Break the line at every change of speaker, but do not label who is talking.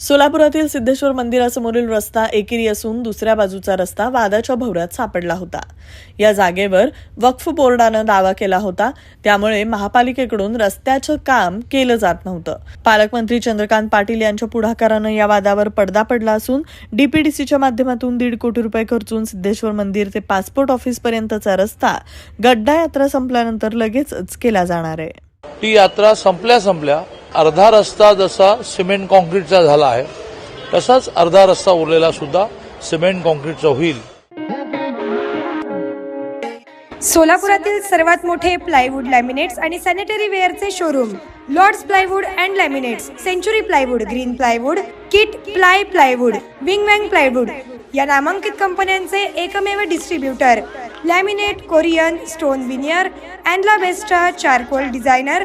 सोलापुरातील सिद्धेश्वर मंदिरासमोरील रस्ता एकेरी असून दुसऱ्या बाजूचा रस्ता वादाच्या भोवऱ्यात सापडला होता. या जागेवर वक्फ बोर्डानं दावा केला होता. त्यामुळे महापालिकेकडून रस्त्याचं काम केलं जात नव्हतं. पालकमंत्री चंद्रकांत पाटील यांच्या पुढाकारानं या वादावर पडदा पडला असून डीपीडीसीच्या माध्यमातून दीड कोटी रुपये खर्चून सिद्धेश्वर मंदिर ते पासपोर्ट ऑफिसपर्यंतचा रस्ता गड्डा यात्रा संपल्यानंतर लगेचच केला जाणार आहे.
ती यात्रा संपल्या संपल्या अर्धा रस्ता जसा सिमेंट कॉन्क्रीटचा झाला आहे तसाच अर्धा रस्ता उरलेला सुद्धा सिमेंट कॉन्क्रीटचा होईल.
सोलापुरातील सर्वात मोठे प्लायवूड लॅमिनेट्स आणि sanitary वेअरचे showroom Lords plywood and laminates Century plywood Green plywood Kitply plywood Wing Wang plywood या नामांकित कंपन्यांचे एकमेव distributor laminate Corian stone veneer अँडला बेस्टा charcoal designer